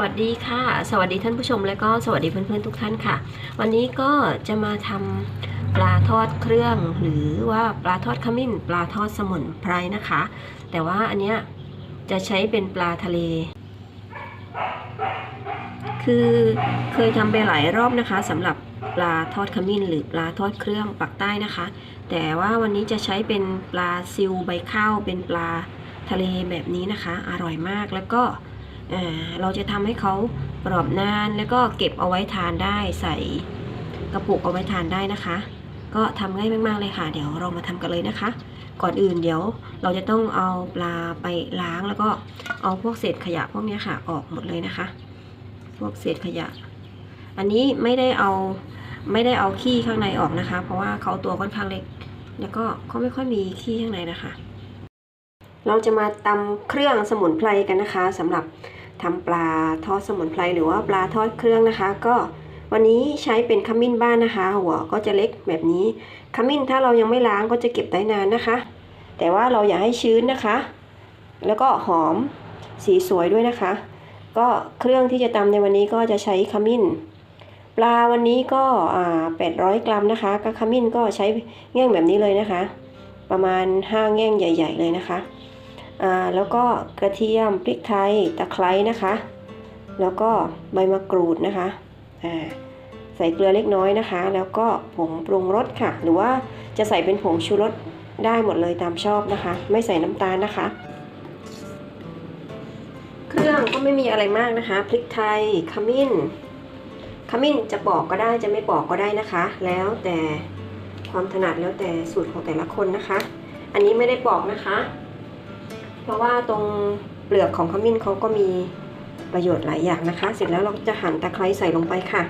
วัสดีค่ะ สวัสดีท่านผู้ชมและก็สวัสดีเพื่อนๆทุกท่านค่ะ วันนี้ก็จะมาทำปลาทอดเครื่อง หรือว่าปลาทอดขมิ้น ปลาทอดสมุนไพรนะคะ แต่ว่าอันเนี้ยจะใช้เป็นปลาทะเล คือเคยทำไปหลายรอบนะคะสำหรับปลาทอดขมิ้น หรือปลาทอดเครื่องปักใต้นะคะ แต่ว่าวันนี้จะใช้เป็นปลาซิวใบข้าวเป็นปลาทะเลแบบนี้นะคะ อร่อยมากแล้วก็ เราจะทำให้เขากรอบนานแล้วก็เก็บเอาไว้ทานได้ใส่กระปุกเอาไว้ทานได้นะคะ ก็ทำง่ายมากๆเลยค่ะ เดี๋ยวเรามาทำกันเลยนะคะ ก่อนอื่นเดี๋ยวเราจะต้องเอาปลาไปล้างแล้วก็เอาพวกเศษขยะพวกเนี้ยค่ะออกหมดเลยนะคะ พวกเศษขยะ อันนี้ไม่ได้เอาไม่ได้เอาขี้ข้างในออกนะคะ เพราะว่าเขาตัวค่อนข้างเล็ก แล้วก็เขาไม่ค่อยมีขี้ข้างในนะคะ เราจะมาตำเครื่องสมุนไพรกันนะคะสำหรับทำปลาทอดสมุนไพรหรือว่าปลาทอดเครื่องนะคะ ก็วันนี้ใช้เป็นขมิ้นบ้านนะคะ หัวก็จะเล็กแบบนี้ขมิ้นถ้าเรายังไม่ล้างก็จะเก็บได้นานนะคะ แต่ว่าเราอย่าให้ชื้นนะคะ แล้วก็หอมสีสวยด้วยนะคะ ก็เครื่องที่จะตำในวันนี้ก็จะใช้ขมิ้นปลาวันนี้ก็อ่า800 กรัมนะคะ ก็ขมิ้นก็ใช้แง่งแบบนี้เลยนะคะ ประมาณ 5 แง่งใหญ่ ๆ เลยนะคะ แล้วก็กระเทียมพริกไทยตะไคร้นะคะ แล้วก็ใบมะกรูดนะคะใส่เกลือเล็กน้อยนะคะ แล้วก็ผงปรุงรสค่ะ หรือว่าจะใส่เป็นผงชูรสได้หมดเลยตามชอบนะคะ ไม่ใส่น้ำตาลนะคะ เครื่องก็ไม่มีอะไรมากนะคะ พริกไทยขมิ้นขมิ้นจะปอกก็ได้จะไม่ปอกก็ได้นะคะ แล้วแต่ความถนัดแล้วแต่สูตรของแต่ละคนนะคะ อันนี้ไม่ได้ปอกนะคะ เพราะว่าตรงเปลือกของขมิ้นเขาก็มีประโยชน์หลายอย่างนะคะ เสร็จแล้วเราจะหั่นตะไคร้ใส่ลงไปค่ะ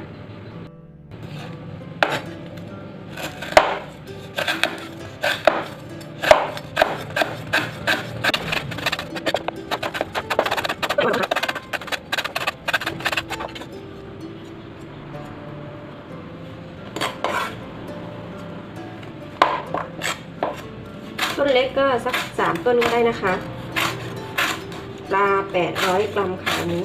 ต้นเล็กก็สักสามต้นก็ได้นะคะ ปลาแปดร้อยกรัมค่ะนี้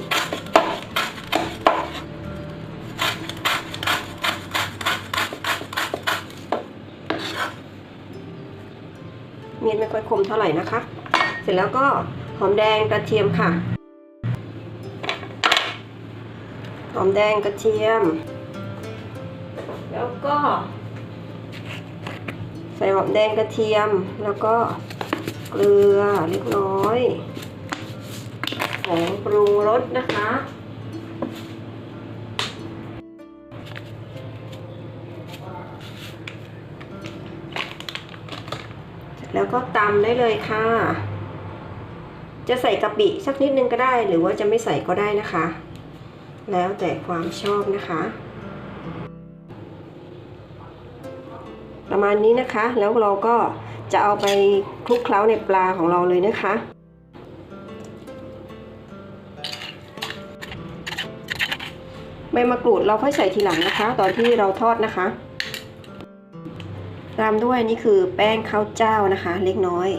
เมียนไม่ค่อยคมเท่าไหร่นะคะ เสร็จแล้วก็หอมแดงกระเทียมค่ะ หอมแดงกระเทียม แล้วก็ ใส่หอมแดงกระเทียมแล้วก็เกลือเล็กน้อย งปรุงรสนะคะ แล้วก็ตำได้เลยค่ะ จะใส่กะปิสักนิดนึงก็ได้ หรือว่าจะไม่ใส่ก็ได้นะคะ แล้วแต่ความชอบนะคะ ประมาณนี้นะคะ แล้วเราก็จะเอาไปคลุกเคล้าในปลาของเราเลยนะคะ ใบมะกรูดเราค่อยใส่ทีหลังนะคะ ตอนที่เราทอดนะคะตามด้วยนี่คือแป้งข้าวเจ้านะคะ เล็กน้อย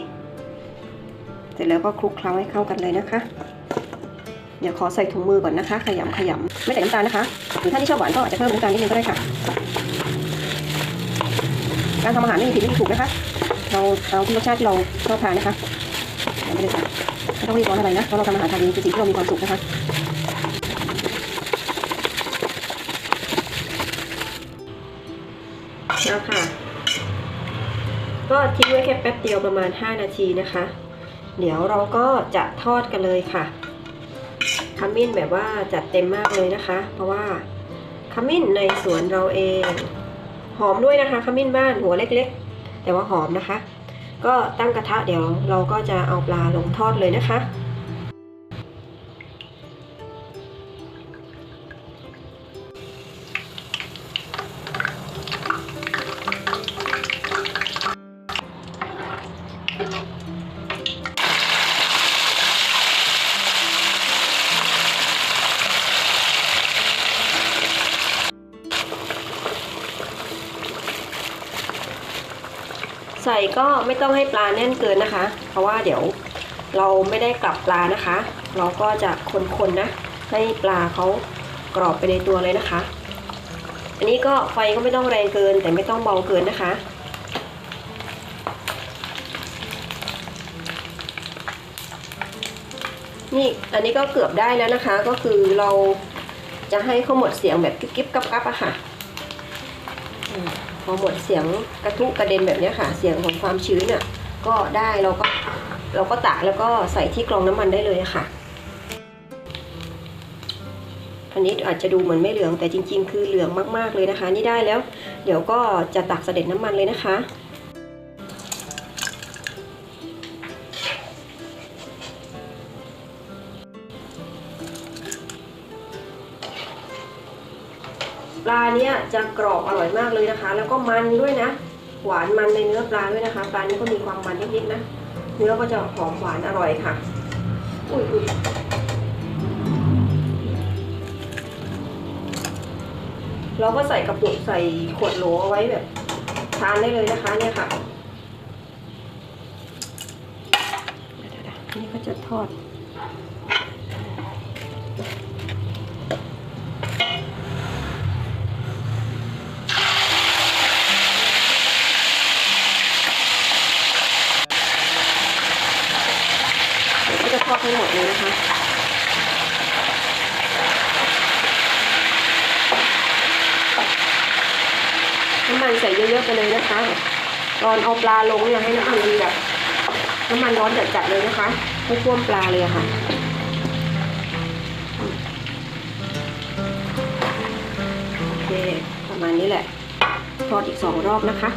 เสร็จแล้วก็คลุกเคล้าให้เข้ากันเลยนะคะ เดี๋ยวขอใส่ถุงมือก่อนนะคะ ขยำขยำไม่ใส่น้ำตาลนะคะหรือท่าที่ชอบหวานก็อาจจะเพิ่มน้ำตาลนิดนึงก็ได้ค่ะ การทำอาหารไม่มีผิดไม่มีถูกนะคะ เราเอาที่รสชาติที่เราชอบทานนะคะไม่ได้ค่ะไม่ต้องรีบร้อนอะไรนะเพราะเราทำอาหารทานเองคือสิ่งที่เรามีความสุขนะคะ แล้วค่ะ ก็ทิ้งไว้แค่แป๊บเดียวประมาณ 5 นาทีนะคะ เดี๋ยวเราก็จะทอดกันเลยค่ะขมิ้นแบบว่าจัดเต็มมากเลยนะคะ เพราะว่าขมิ้นในสวนเราเอง หอมด้วยนะคะขมิ้นบ้านหัวเล็กๆ แต่ว่าหอมนะคะ ก็ตั้งกระทะเดี๋ยวเราก็จะเอาปลาลงทอดเลยนะคะ ใส่ก็ไม่ต้องให้ปลาแน่นเกินนะคะ เพราะว่าเดี๋ยวเราไม่ได้กลับปลานะคะ เราก็จะคนๆนะ ให้ปลาเขากรอบไปในตัวเลยนะคะ อันนี้ก็ไฟก็ไม่ต้องแรงเกิน แต่ไม่ต้องเบาเกินนะคะ นี่อันนี้ก็เกือบได้แล้วนะคะ ก็คือเราจะให้เขาหมดเสียงแบบกิ๊บกิ๊บกับกับอะค่ะ พอหมดเสียงกระทุกระเด็นแบบนี้ค่ะ เสียงของความชื้นอะก็ได้เราก็เราก็ตักแล้วก็ใส่ที่กรองน้ำมันได้เลยค่ะ อันนี้อาจจะดูเหมือนไม่เหลืองแต่จริง ๆ คือเหลืองมากๆเลยนะคะ นี่ได้แล้ว เดี๋ยวก็จะตักเสด็จน้ำมันเลยนะคะ ปลาเนี้ยจะกรอบอร่อยมากเลยนะคะ แล้วก็มันด้วยนะ หวานมันในเนื้อปลาด้วยนะคะ ปลานี้ก็มีความมันนิดๆนะ เนื้อก็จะหอมหวานอร่อยค่ะ อุ้ยอุ้ยเราก็ใส่กระปุกใส่ขวดโหลเอาไว้แบบทานได้เลยนะคะเนี่ยค่ะนี่ก็จะทอด วก็จะทอดให้หมดเลยนะคะน้ำมันใส่เยอะๆไปเลยนะคะตอนเอาปลาลงเนี่ยให้น้ำมันมันแบบน้ำมันร้อนจัดๆเลยนะคะให้ท่วมปลาเลยะค่ะโอเคประมาณนี้แหละทอดอีกสองรอบนะคะ